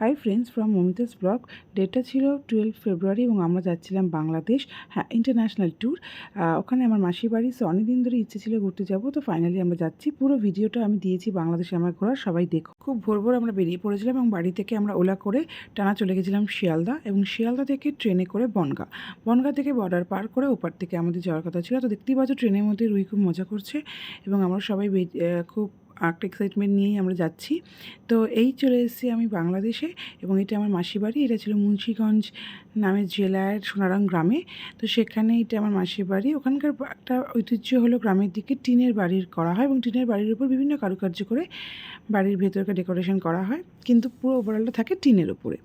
High friends from মমিতাস blog ডেটটা ছিল টুয়েলভ ফেব্রুয়ারি এবং আমরা যাচ্ছিলাম বাংলাদেশ হ্যাঁ ইন্টারন্যাশনাল ট্যুর ওখানে আমার মাসির বাড়ি সো অনেকদিন ধরে ইচ্ছে ছিল ঘুরতে যাব, তো ফাইনালি আমরা যাচ্ছি। পুরো ভিডিওটা আমি দিয়েছি বাংলাদেশে আমার ঘোরা, সবাই দেখো। খুব ভোর ভোর আমরা বেরিয়ে পড়েছিলাম এবং বাড়ি থেকে আমরা ওলা করে টানা চলে গেছিলাম শিয়ালদা এবং শিয়ালদা থেকে ট্রেনে করে বনগা। বনগা থেকে বর্ডার পার করে ওপার থেকে আমাদের যাওয়ার কথা ছিল। তো দেখতেই পাচ্ছ ট্রেনের মধ্যে রুই খুব মজা করছে এবং আমরা সবাই খুব একটা এক্সাইটমেন্ট নিয়েই আমরা যাচ্ছি। তো এই চলে এসেছি আমি বাংলাদেশে এবং এটা আমার মাসির বাড়ি। এটা ছিল মুন্সিগঞ্জ নামের জেলার সোনারং গ্রামে। তো সেখানে এটা আমার মাসির বাড়ি। ওখানকার একটা ঐতিহ্য হলো গ্রামের দিকে টিনের বাড়ির করা হয় এবং টিনের বাড়ির উপর বিভিন্ন কারুকার্য করে বাড়ির ভেতরকে ডেকোরেশন করা হয়। কিন্তু পুরো ওভারঅলটা থাকে টিনের উপরে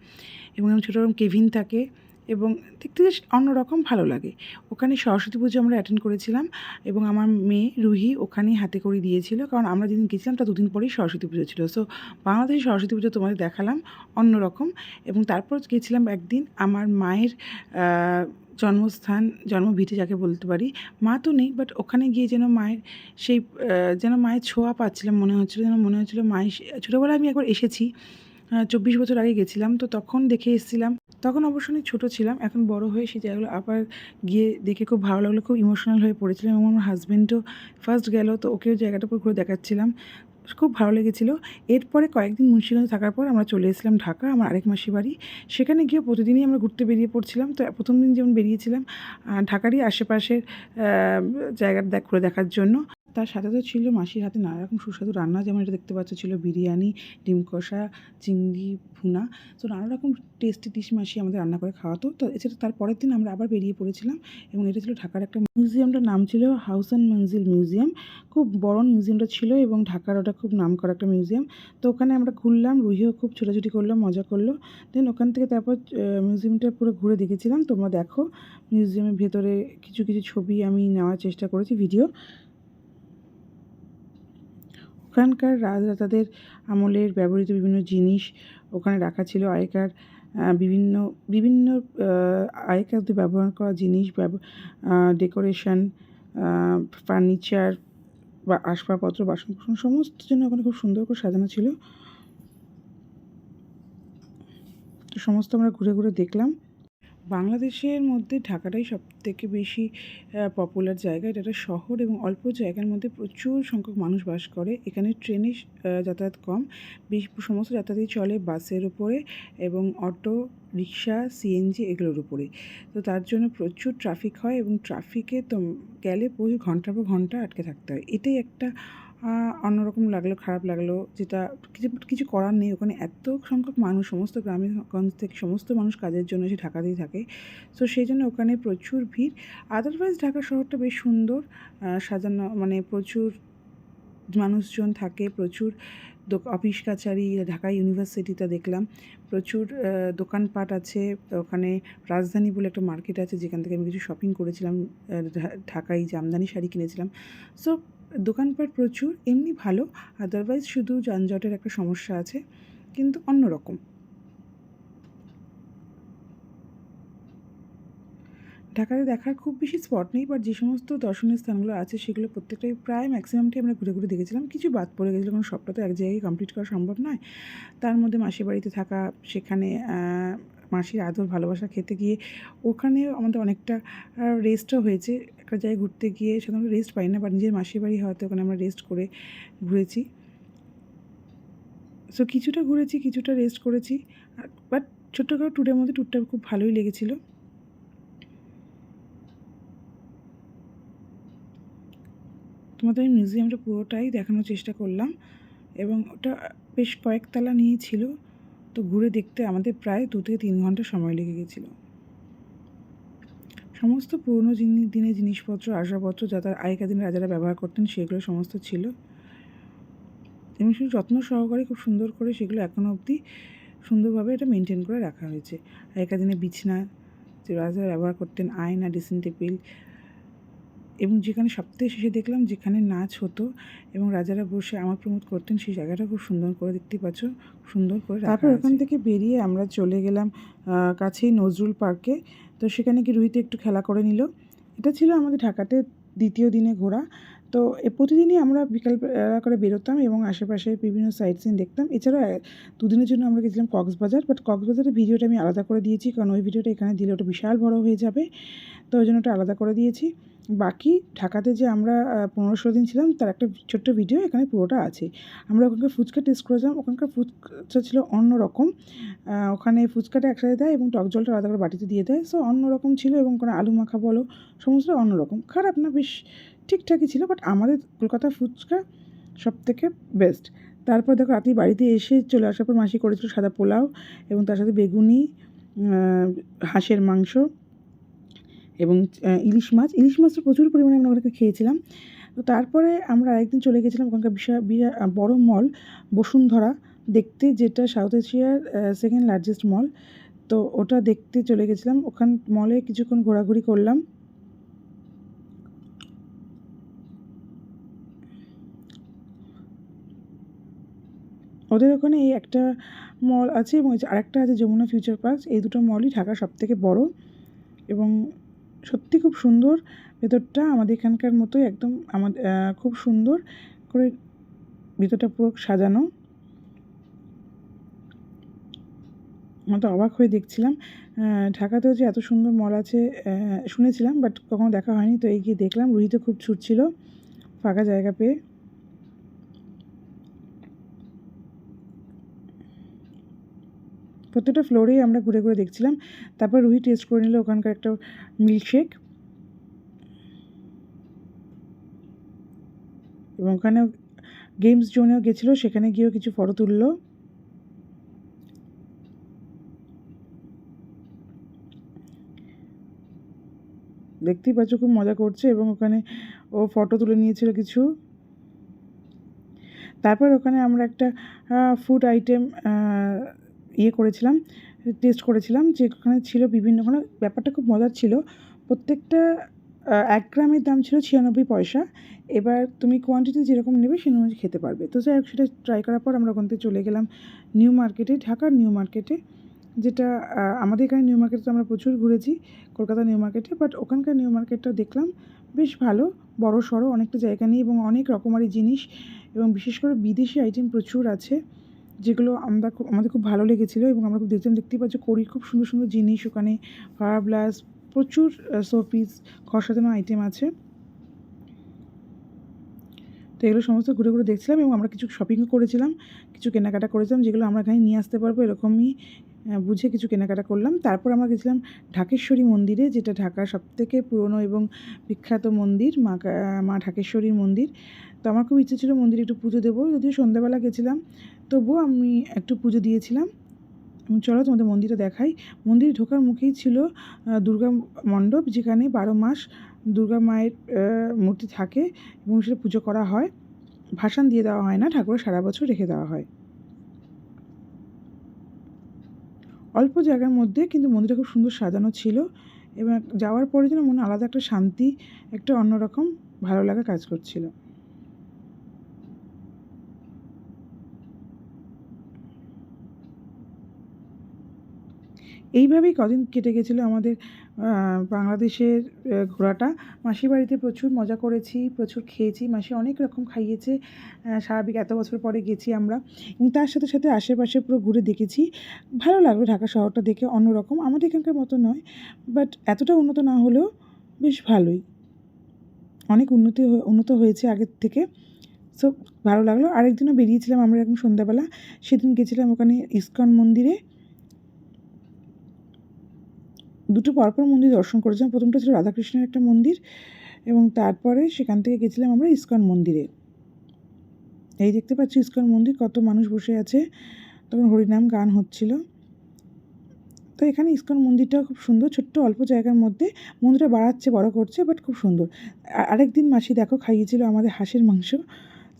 এবং ছোটো রকম কেভিন থাকে। এবং দেখতে বেশ অন্যরকম ভালো লাগে। ওখানে সরস্বতী পুজো আমরা অ্যাটেন্ড করেছিলাম এবং আমার মেয়ে রুহি ওখানেই হাতে করে দিয়েছিল। কারণ আমরা যেদিন গেছিলাম তার দুদিন পরেই সরস্বতী পুজো ছিল। সো বাংলাদেশে সরস্বতী পুজো তোমাদের দেখালাম অন্যরকম এবং তারপর গেছিলাম একদিন আমার মায়ের জন্মস্থান জন্মভিটে যাকে বলতে পারি। মা তো নেই বাট ওখানে গিয়ে যেন মায়ের সেই যেন মায়ের ছোঁয়া পাচ্ছিলাম মনে হচ্ছিল, যেন মনে হচ্ছিল মায়ের ছোটোবেলায় আমি একবার এসেছি চব্বিশ বছর আগে গেছিলাম। তো তখন দেখে এসেছিলাম তখন অবশ্য আমি ছোটো ছিলাম, এখন বড় হয়ে সেই জায়গাগুলো আবার গিয়ে দেখে খুব ভালো লাগল, খুব ইমোশনাল হয়ে পড়েছিলাম এবং আমার হাজব্যান্ডও ফার্স্ট গেল, তো ওকেও জায়গাটা পুরো ঘুরে দেখাচ্ছিলাম। খুব ভালো লেগেছিলো। এরপরে কয়েকদিন মুন্সিগঞ্জ থাকার পর আমরা চলে এসেছিলাম ঢাকা, আমার আরেক মাসি বাড়ি। সেখানে গিয়ে প্রতিদিনই আমরা ঘুরতে বেরিয়ে পড়ছিলাম, তো প্রথম দিন যেমন বেরিয়েছিলাম ঢাকারই আশেপাশের জায়গাটা দেখ, ঘুরে দেখার জন্য। তার সাথে তো ছিল মাসির হাতে নানা রকম সুস্বাদু রান্না, যেমন এটা দেখতে পাচ্ছ ছিল বিরিয়ানি, ডিম কষা, চিংড়ি, ভুনা। তো নানা রকম টেস্টি ডিশ মাসি আমাদের রান্না করে খাওয়াতো। তো এছাড়া তার পরের দিন আমরা আবার বেরিয়ে পড়েছিলাম এবং এটা ছিল ঢাকার একটা মিউজিয়ামটার নাম ছিল হাউস অ্যান্ড মঞ্জিল মিউজিয়াম খুব বড় মিউজিয়ামটা ছিল এবং ঢাকার ওটা খুব নাম করা একটা মিউজিয়াম তো ওখানে আমরা ঘুরলাম, রুহিও খুব ছোটাছুটি করলাম মজা করল। দেন ওখান থেকে তারপর মিউজিয়ামটা পুরো ঘুরে দেখেছিলাম। তোমরা দেখো মিউজিয়ামের ভেতরে কিছু কিছু ছবি আমি নেওয়ার চেষ্টা করেছি ভিডিও ওখানকার রাজরাতাদের আমলের ব্যবহৃত বিভিন্ন জিনিস ওখানে রাখা ছিল। আগেকার বিভিন্ন বিভিন্ন আগেকার ব্যবহার করা জিনিস ডেকোরেশন ফার্নিচার বা আসবাবপত্র বাসন কুসন সমস্ত জন্য ওখানে খুব সুন্দর করে সাজানো ছিল। তো সমস্ত আমরা ঘুরে ঘুরে দেখলাম। বাংলাদেশের মধ্যে ঢাকাটাই সব থেকে বেশি পপুলার জায়গা। এটা একটা শহর এবং অল্প জায়গার মধ্যে প্রচুর সংখ্যক মানুষ বাস করে। এখানে ট্রেনে যাতায়াত কম। বেশ সমস্ত যাতায়াতই চলে বাসের উপরে এবং অটো, রিক্সা সিএনজি এগুলোর উপরে। তো তার জন্য প্রচুর ট্রাফিক হয় এবং ট্রাফিকে তো গেলে প্রচুর ঘণ্টার পর ঘণ্টা আটকে থাকতে হয়। এটাই একটা অন্যরকম লাগল, খারাপ লাগল, যেটা কিছু কিছু করার নেই। ওখানে এত সংখ্যক মানুষ, সমস্ত গ্রামেগঞ্জ থেকে সমস্ত মানুষ কাজের জন্য এসে ঢাকাতেই থাকে। সো সেই জন্য ওখানে প্রচুর ভিড়। আদারওয়াইজ ঢাকা শহরটা বেশ সুন্দর। সাজানো মানে প্রচুর মানুষজন থাকে, প্রচুর অফিস কাছারি, ঢাকা ইউনিভার্সিটিটা দেখলাম। প্রচুর দোকানপাট আছে, ওখানে রাজধানী বলে একটা মার্কেট আছে, যেখান থেকে আমি কিছু শপিং করেছিলাম। ঢাকায় জামদানি শাড়ি কিনেছিলাম। সো দোকানপাট প্রচুর, এমনি ভালো আদারওয়াইজ শুধু যানজটের একটা সমস্যা আছে, কিন্তু অন্যরকম। ঢাকাতে দেখার খুব বেশি স্পট নেই বাট যে সমস্ত দর্শনীয় স্থানগুলো আছে, সেগুলো প্রত্যেকটাই প্রায় ম্যাক্সিমামটাই আমরা ঘুরে ঘুরে দেখেছিলাম। কিছু বাদ পড়ে গেছিল, কারণ সবটা তো এক জায়গায় কমপ্লিট করা সম্ভব নয়। তার মধ্যে মাসির বাড়িতে থাকা, সেখানে মাসির আদর ভালোবাসা খেতে গিয়ে ওখানে আমাদের অনেকটা রেস্টও হয়েছে। একটা জায়গায় ঘুরতে গিয়ে সাধারণত রেস্ট পাই না বা নিজের মাসির বাড়ি হয়তো ওখানে আমরা রেস্ট করে ঘুরেছি। সো কিছুটা ঘুরেছি, কিছুটা রেস্ট করেছি বাট ছোট্টখাটো ট্যুরের মধ্যে ট্যুরটা খুব ভালোই লেগেছিলো। তোমাদের মিউজিয়ামটা পুরোটাই দেখানোর চেষ্টা করলাম, এবং ওটা বেশ কয়েকতলা নিয়েছিল, তো ঘুরে দেখতে আমাদের প্রায় দু থেকে তিন ঘণ্টা সময় লেগে গেছিল। সমস্ত পুরনো জিনিস দিনের জিনিসপত্র আসবাবপত্র যা তার আগেকার দিনে রাজারা ব্যবহার করতেন সেগুলো সমস্ত ছিল। এবং শুধু যত্ন সহকারে খুব সুন্দর করে সেগুলো এখনও অবধি সুন্দরভাবে এটা মেনটেন করে রাখা হয়েছে। আগেকার দিনে বিছনা যে রাজারা ব্যবহার করতেন আয়না ড্রেসিং টেবিল এবং যেখানে সবথেকে শেষে দেখলাম যেখানে নাচ হতো এবং রাজারা বসে আমার প্রমোদ করতেন সেই জায়গাটা খুব সুন্দর করে দেখতে পাচ্ছ সুন্দর করে তারপর ওখান থেকে বেরিয়ে আমরা চলে গেলাম কাছেই নজরুল পার্কে। তো সেখানে কি রুহিতে একটু খেলা করে নিল। এটা ছিল আমাদের ঢাকাতে দ্বিতীয় দিনে ঘোরা। তো প্রতিদিনই আমরা বিকাল বেলা করে বেরোতাম এবং আশেপাশে বিভিন্ন সাইট সিন দেখতাম। এছাড়াও, এ- দুদিনের জন্য আমরা গেছিলাম কক্সবাজার বাট কক্সবাজারের ভিডিওটা আমি আলাদা করে দিয়েছি, কারণ ওই ভিডিওটা এখানে দিলে ওটা বিশাল বড় হয়ে যাবে। তো ওই জন্য ওটা আলাদা করে দিয়েছি। বাকি ঢাকাতে যে আমরা পনেরো ষোলো দিন ছিলাম, তার একটা ছোট্ট ভিডিও এখানে পুরোটা আছে। আমরা ওখানকার ফুচকা টেস্ট করেছিলাম, ওখানকার ফুচকা ছিল অন্য রকম ওখানে ফুচকাটা একসাথে দেয় এবং টক জলটা আলাদা করে বাটিতে দিয়ে দেয়। সো অন্য রকম ছিল এবং কোনো আলু মাখা বলো, সমস্ত অন্য রকম খারাপ না, বেশ ঠিকঠাকই ছিল বাট আমাদের কলকাতার ফুচকা সব থেকে বেস্ট তারপর দেখো রাতে বাড়িতে এসে চলে আসার পর মাসি করেছিল সাদা পোলাও এবং তার সাথে বেগুনি হাঁসের মাংস এবং ইলিশ মাছ। ইলিশ মাছটা প্রচুর পরিমাণে আমরা ওখানে খেয়েছিলাম। তো তারপরে আমরা আরেকদিন চলে গেছিলাম ওখানকার বিশাল বিরাট বড় মল বসুন্ধরা। দেখতে যেটা সাউথ এশিয়ার সেকেন্ড লার্জেস্ট মল তো ওটা দেখতে চলে গেছিলাম। ওখান মলে কিছুক্ষণ ঘোরাঘুরি করলাম। ওদের ওখানে এই একটা মল আছে এবং আরেকটা আছে যমুনা ফিউচার পার্ক এই দুটো মলই ঢাকার সব থেকে বড় এবং সত্যি খুব সুন্দর। ভেতরটা আমাদের এখানকার মতোই একদম আমাদের খুব সুন্দর করে ভেতরটা পুরো সাজানো। আমরা তো অবাক হয়ে দেখছিলাম। ঢাকাতেও যে এত সুন্দর মল আছে শুনেছিলাম বাট কখনো দেখা হয়নি। তো এই গিয়ে দেখলাম। রুহিতে খুব ছুটছিল, ফাঁকা জায়গা পেয়ে। প্রত্যেকটা ফ্লোরেই আমরা ঘুরে ঘুরে দেখছিলাম। তারপর রুহি টেস্ট করে নিল ওখানকার একটা মিল্কশেক এবং ওখানে গেমস জোনেও গেছিল, সেখানে গিয়েও কিছু ফটো তুললো। দেখতেই পাচ্ছ খুব মজা করছে এবং ওখানে ও ফটো তুলে নিয়েছিল কিছু। তারপর ওখানে আমরা একটা ফুড আইটেম ইয়ে করেছিলাম টেস্ট করেছিলাম যে ওখানে ছিল বিভিন্ন ওখানে ব্যাপারটা খুব মজার ছিল। প্রত্যেকটা এক গ্রামের দাম ছিল ছিয়ানব্বই পয়সা। এবার তুমি কোয়ান্টিটি যেরকম নেবে সে অনুযায়ী খেতে পারবে। তো যাই হোক, সেটা ট্রাই করার পর আমরা ওখান থেকে চলে গেলাম নিউ মার্কেটে ঢাকার নিউ মার্কেটে যেটা আমাদের এখানে নিউ মার্কেটে তো আমরা প্রচুর ঘুরেছি, কলকাতা নিউ মার্কেটে বাট ওখানকার নিউ মার্কেটটা দেখলাম বেশ ভালো বড় সড়ো অনেকটা জায়গা নিয়ে এবং অনেক রকমারি জিনিস এবং বিশেষ করে বিদেশি আইটেম প্রচুর আছে। যেগুলো আমরা খুব, আমাদের খুব ভালো লেগেছিলো এবং আমরা খুব দেখছিলাম, দেখতেই পাচ্ছি করি খুব সুন্দর সুন্দর জিনিস ওখানে, ফায়ার ব্লাস প্রচুর শোপিস ঘর সাজানো আইটেম আছে। তো এগুলো সমস্ত ঘুরে ঘুরে দেখছিলাম এবং আমরা কিছু শপিংও করেছিলাম, কিছু কেনাকাটা করেছিলাম যেগুলো আমরা এখানে নিয়ে আসতে পারব এরকমই বুঝে কিছু কেনাকাটা করলাম। তারপর আমরা গেছিলাম ঢাকেশ্বরী মন্দিরে, যেটা ঢাকার সবথেকে পুরনো এবং বিখ্যাত মন্দির, মা মা ঢাকেশ্বরীর মন্দির। তো আমার খুব ইচ্ছে ছিল মন্দিরে একটু পুজো দেবো, যদিও সন্ধ্যাবেলা গেছিলাম। তবুও আমি একটু পুজো দিয়েছিলাম। চলো তোমাদের মন্দিরটা দেখাই। মন্দিরে ঢোকার মুখেই ছিল দুর্গা মণ্ডপ, যেখানে বারো মাস দুর্গা মায়ের মূর্তি থাকে এবং সেটা পুজো করা হয়। ভাসান দিয়ে দেওয়া হয় না ঠাকুর সারা বছর রেখে দেওয়া হয়। অল্প জায়গার মধ্যে কিন্তু মন্দিরটা খুব সুন্দর সাজানো ছিল এবং যাওয়ার পরে যেন মনে আলাদা একটা শান্তি, একটা অন্যরকম ভালো লাগা কাজ করছিল। এইভাবেই কদিন কেটে গেছিল আমাদের বাংলাদেশের ঘোরাটা মাসির বাড়িতে প্রচুর মজা করেছি, প্রচুর খেয়েছি। মাসি অনেক রকম খাইয়েছে স্বাভাবিক এত বছর পরে গেছি আমরা। এবং তার সাথে সাথে আশেপাশে পুরো ঘুরে দেখেছি। ভালো লাগল ঢাকা শহরটা দেখে অন্যরকম। আমাদের এখানকার মতো নয় বাট এতটা উন্নত না হলেও বেশ ভালোই। অনেক উন্নতি উন্নত হয়েছে আগের থেকে। সো ভালো লাগল। আরেকদিনও বেরিয়েছিলাম আমরা এখন সন্ধ্যাবেলা। সেদিন গেছিলাম ওখানে ইস্কন মন্দিরে। দুটো পরপর মন্দির দর্শন করেছিলাম। প্রথমটা ছিল রাধাকৃষ্ণের একটা মন্দির এবং তারপরে সেখান থেকে গেছিলাম আমরা ইস্কন মন্দিরে। এই দেখতে পাচ্ছি ইস্কন মন্দির, কত মানুষ বসে আছে। তখন হরিনাম গান হচ্ছিল। তো এখানে ইস্কন মন্দিরটাও খুব সুন্দর, ছোট্ট অল্প জায়গার মধ্যে মন্দিরটা বাড়াচ্ছে, বড় করছে বাট খুব সুন্দর। আরেকদিন মাসি দেখো খাইয়েছিল আমাদের হাঁসের মাংস।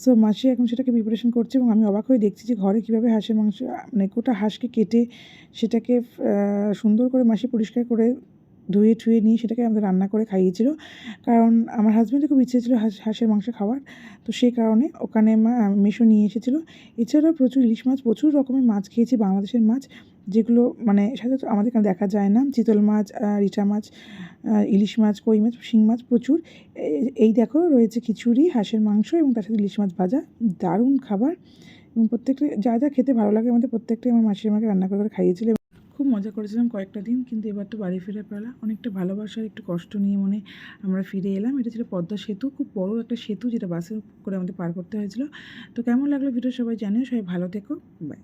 সো মাসি এখন সেটাকে প্রিপারেশন করছে এবং আমি অবাক হয়ে দেখছি যে ঘরে কীভাবে হাঁসের মাংস মানে গোটা হাঁসকে কেটে সেটাকে সুন্দর করে মাসি পরিষ্কার করে ধুয়ে ঠুয়ে নিয়ে সেটাকে আমাদের রান্না করে খাইয়েছিল। কারণ আমার হাজব্যান্ডের খুব ইচ্ছে ছিল হাঁস, হাঁসের মাংস খাওয়ার। তো সেই কারণে ওখানে মা, মেশো নিয়ে এসেছিল। এছাড়াও প্রচুর ইলিশ মাছ, প্রচুর রকমের মাছ খেয়েছি, বাংলাদেশের মাছ। যেগুলো মানে সাধারণত আমাদের এখানে দেখা যায় না। চিতল মাছ রিঠা মাছ ইলিশ মাছ, কই মাছ, শিং মাছ প্রচুর। এই দেখো রয়েছে খিচুড়ি, হাঁসের মাংস এবং তার সাথে ইলিশ মাছ ভাজা। দারুণ খাবার। এবং প্রত্যেকটা, যা যা খেতে ভালো লাগে আমাদের প্রত্যেকটাই আমার মাসি আমাকে রান্না করে করে খাইয়েছিল। খুব মজা করেছিলাম কয়েকটা দিন, কিন্তু এবার তো বাড়ি ফিরে পেলা। অনেকটা ভালোবাসার, একটু কষ্ট নিয়ে মনে আমরা ফিরে এলাম। এটা ছিল পদ্মা সেতু, খুব বড় একটা সেতু যেটা বাসে করে আমাদের পার করতে হয়েছিল। তো কেমন লাগল ভিডিও সবাই জানিও, সবাই ভালো থেকো বাই